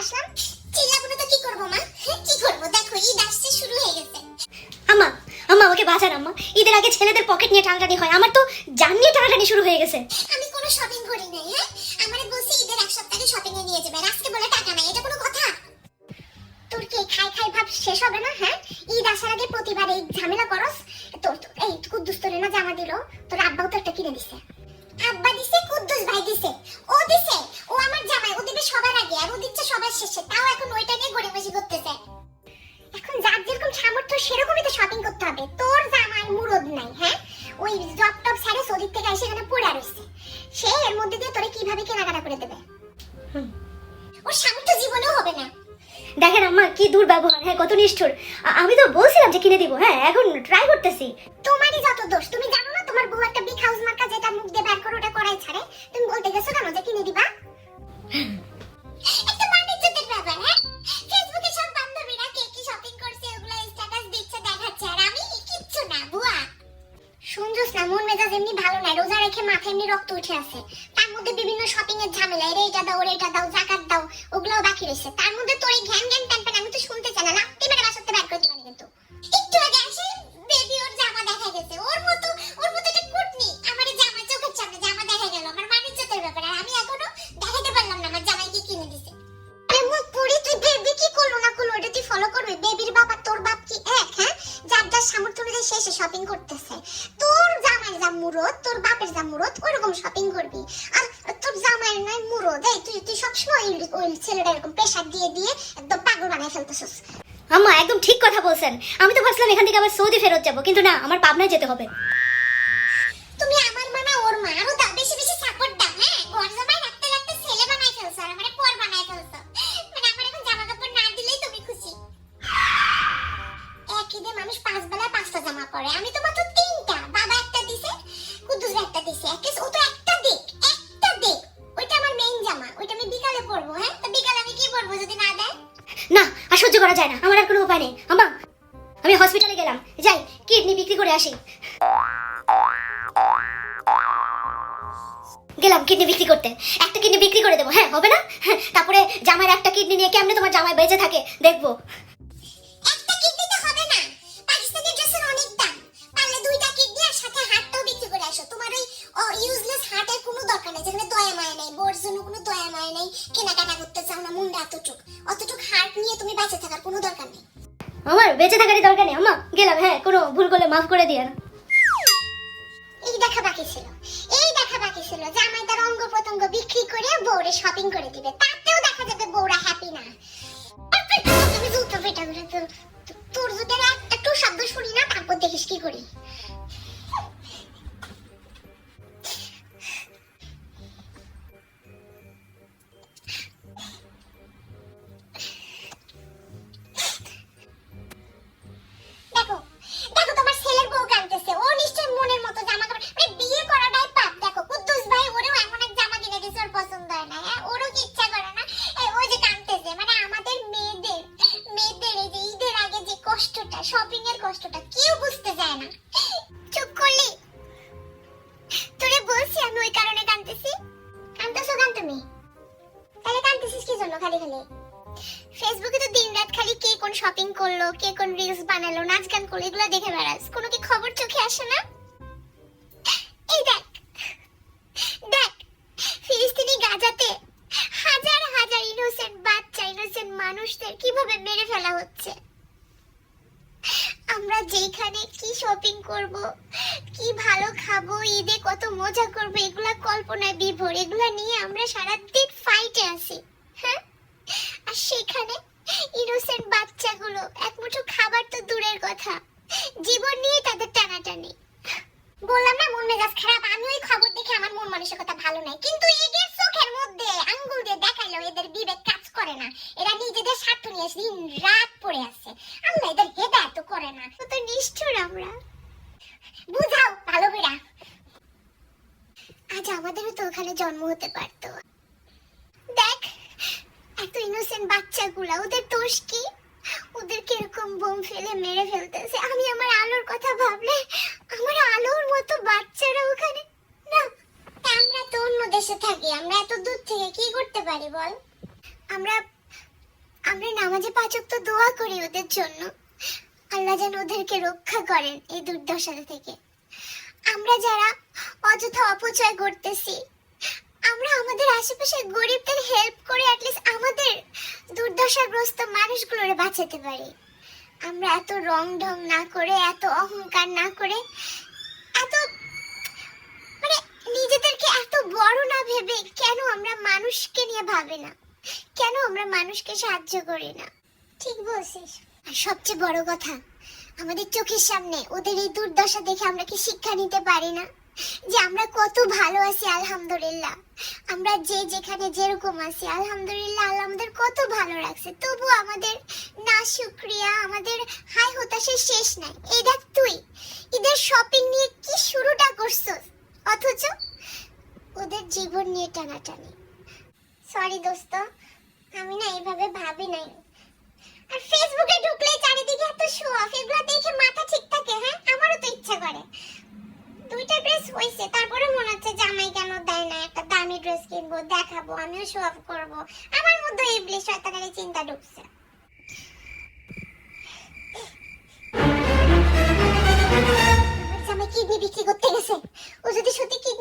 আসলাম। চিল্লাবো না তো কি করব মা? হ্যাঁ, কি করব? দেখো ঈদ আসছে শুরু হয়ে গেছে। আম্মা আম্মা আমাকে বাঁচান আম্মা। ঈদের আগে ছেলেদের পকেট নিয়ে টানাটানি হয়। আমার তো জান নিয়ে টানাটানি শুরু হয়ে গেছে। আমি কোনো শপিং করি নাই হ্যাঁ? আমারে বলছি ঈদের এক সপ্তাহে শপিং এ নিয়ে যাবে। আজকে বলে টাকা নাই এটা কোনো কথা? তোর কি খাই খাই ভাব শেষ হবে না হ্যাঁ? ঈদ আসার আগে প্রতিবার এই ঝামেলা করস? তোর তোর- এই কুদ্দুস তোরে না জামা দিল তোর আব্বাও তো একটা কিনে দিছে। আব্বা দিছে কুদ্দুস ভাই দিছে। ও দিছে ও আমার জামাই ও দিবে সবার আগে আর ও দিচ্ছে সবার শেষে তাও এখন ওইটা নিয়ে গড়িমসি করতেছে। এখন যার যেরকম সামর্থ্য সেরকমই তো শপিং করতে হবে। তোর জামাই মুরদ নাই হ্যাঁ? ওই জব টপ সারে সৌদির থেকে এসে এখানে পড়ে রয়েছে। সে এর মধ্যে দিয়ে তোরে কীভাবে কেনাকাটা করে দেবে? ওর সামর্থ্য জীবনেও হবে না। দেখেন আম্মা কি দূর ব্যবহার হ্যাঁ কত নিষ্ঠুর। আমি তো বলছিলাম যে কিনে দিব হ্যাঁ এখন ট্রাই করতেছি। তোমারই যত দোষ তুমি জানো না তোমার বউ একটা বিগ হাউস মার্কা যেটা মুখ দিয়ে বের করে ওটা করাই ছাড়ে? তুমি বলতে গেছো কেন যে কিনে দিবা? রোজা রেখে মাথায় এমনি রক্ত উঠে আছে। তার মধ্যে বিভিন্ন শপিং এর ঝামেলা, এর এইটা দাও এইটা দাও, জাকাত দাও, ওগুলোও বাকি রয়েছে। তার মধ্যে তোর এই ঘ্যান ঘ্যান প্যান আমি তো শুনতে চাই না লাত্তি মেরে বাসাতে ব্যাগ করে দিবানি কিন্তু। একটু আগে আসে বেবি ওর জামা দেখা গেছে। ওর মতো ওর মতো একটা কুটনি আমার জামা চোখের সামনে জামা দেখা গেল। আমার বাণিজ্যতের ব্যাপার, আর আমি এখনও দেখাতে পারলাম না আমার জামাই কি কিনে দিছে। আরে মুখ পুরি তুই বেবি কি করল না করল এটা তুই ফলো করবি? বেবির বাবা তোর বাপ কি এক হ্যাঁ? যার যার সামর্থ্য অনুযায়ী শেষে শপিং করতেছে। তোর জামাই যা মুরত তোর বাপের যা মুরত ওইরকম শপিং করবি। আর তোর জামাই নয় মুরত এই তুই তুই সবসময় ওই ওই ছেলেটা এরকম প্রেশার দিয়ে দিয়ে একদম পাগল বানায় ফেলতেছিস। আম্মা একদম ঠিক কথা বলছেন। আমি তো ভাবছিলাম এখান থেকে আবার সৌদি ফেরত যাব কিন্তু না আমার পাবনায় যেতে হবে। তুমি আমার মানা ওর মা আরও দাও বেশি বেশি সাপোর্ট দাও হ্যাঁ? ঘর জামাই রাখতে রাখতে ছেলে বানাই ফেলছো আর আমারে পর বানাই ফেলছো। মানে আমার এখন জামা কাপড় না দিলেই তুমি খুশি। একই দিয়ে মানুষ পাঁচ বেলায় পাঁচটা জামা পরে। আমি তো করা যায় না। আমার আর কোনো উপায় নেই। আম্মা আমি হসপিটালে গেলাম। যাই কিডনি বিক্রি করে আসি। গেলাম কিডনি বিক্রি করতে। একটা কিডনি বিক্রি করে দেবো হ্যাঁ হবে না? হ্যাঁ, তারপরে জামাইয়ের একটা কিডনি নিয়ে কেমনে তোমার জামাই বেঁচে থাকে? দেখব। ইউজলেস হার্টের কোনো দরকার নেই যেখানে দয়া মায়া নেই বোর জন্য কোনো দয়া মায়া নেই কেনাকাটা মুন্ডা এতটুক। অতটুক হার্ট নিয়ে তুমি বেঁচে থাকার কোনো দরকার নেই। আমার বেঁচে থাকারই দরকার নেই আম্মা। গেলাম হ্যাঁ কোনো ভুল করলে মাফ করে দিয়ে এই দেখা বাকি ছিল। এই দেখা বাকি ছিল। জামাই তার অঙ্গ প্রত্যঙ্গ বিক্রি করে বউরে শপিং করে দিবে। তাতেও কষ্টটা শপিং এর কষ্টটা কেউ বুঝতে চায় না। চুপ করলি। তোরে বলছি, আমি ওই কারণে কাঁদতেছি। কাঁদতেছো কেন তুমি? তাহলে কাঁদতেছিস কি জন্য খালি খালি? ফেসবুকে তো দিনরাত খালি কে কোন শপিং করল, কে কোন রিলস বানালো নাচ গান করল, এগুলো দেখে বেড়াস। কোনো কি খবর চোখে আসে না? এই দেখ দেখ, ফিলিস্তিনি গাজাতে হাজার হাজার ইনোসেন্ট বাচ্চা ইনোসেন্ট মানুষদের কীভাবে মেরে ফেলা হচ্ছে? আমরা যেখানে কি শপিং করব, কি ভালো খাব, ঈদে কত মজা করব, এগুলা কল্পনায় বিভোর। এগুলা নিয়ে আমরা সারাদিন ফাইটে আছি হ্যাঁ? আর সেখানে ইনোসেন্ট বাচ্চাগুলো, এক মুঠো খাবার তো দূরের কথা। জীবন নিয়ে তাদের টানাটানি। বললাম না, মন মেজাজ খারাপ। আমি ওই খবর দেখে আমার মন মানসিকতা ভালো নাই। কিন্তু এদের চোখের মধ্যে আঙ্গুল দিয়ে দেখাইলো এদের বিবেক কাজ করে না। এরা নিজেদের স্বার্থ নিয়ে দিন রাত পড়ে আছে। আল্লাহ এদের হেদায়ত করে না। তো নিষ্ঠুর আমরা। বুঝাও, ভালো করে। আজ আমাদেরও তো ওখানে জন্ম হতে পারতো। দেখ, এত ইনোসেন্ট বাচ্চাগুলা, ওদের দোষ কি? ওদের কীরকম বোম ফেলে মেরে ফেলতেছে। আমি আমার আলোর কথা ভাবলে আমার আলোর মতো বাচ্চারা ওখানে করতে পারি বল? আমরা আমরা নামাজে পাচক তো দোয়া করি ওদের জন্য। আল্লাহ যেন ওদেরকে রক্ষা করেন এই দুর্দশা থেকে। আমরা যারা অযথা অপচয় করতেছি, আমরা আমাদের আশেপাশে গরিবদের হেল্প করে অ্যাটলিস্ট আমাদের দুর্দশাগ্রস্ত মানুষগুলোরে বাঁচাতে পারি। আমরা এত রং ঢং না করে, এত অহংকার না করে এত মানে নিজেদেরকে এত বড় না ভেবে কেন আমরা মানুষকে নিয়ে ভাবি না? কেন আমরা মানুষকে সাহায্য করি না? ঠিক বলছিস। আর সবচেয়ে বড় কথা, আমাদের চোখের সামনে ওদের এই দুর্দশা দেখে আমরা কি শিক্ষা নিতে পারি না? যে আমরা কত ভালো আছি, আলহামদুলিল্লাহ। আমরা যে যেখানে যেরকম আছি, আলহামদুলিল্লাহ, আল্লাহ আমাদের কত ভালো রাখছে। তবু আমাদের না শুক্রিয়া, আমাদের হাই হতাশের শেষ নাই। এই দেখ তুই, ঈদের শপিং নিয়ে কি শুরুটা করছস? অথচ ওদের জীবন নিয়ে টানাটানি। সরি দোস্ত, আমি না এইভাবে ভাবি নাই। আর ফেসবুকে ঢুকলে চারিদিকে এত শো অফ এগুলো দেখে মাথা ঠিক থাকে হ্যাঁ? আমারও তো ইচ্ছা করে। দুইটা ড্রেস হইছে, তারপরে মনে হচ্ছে জামাই কেন দেয় না, একটা দামি ড্রেস কিনবো, দেখাবো, আমিও শো অফ করব। আমার মধ্যে ইবলিশ শয়তানের চিন্তা ঢুকছে। জামাই কিডনি বিক্রি করতে গেছে। ও যদি সত্যি কিডনি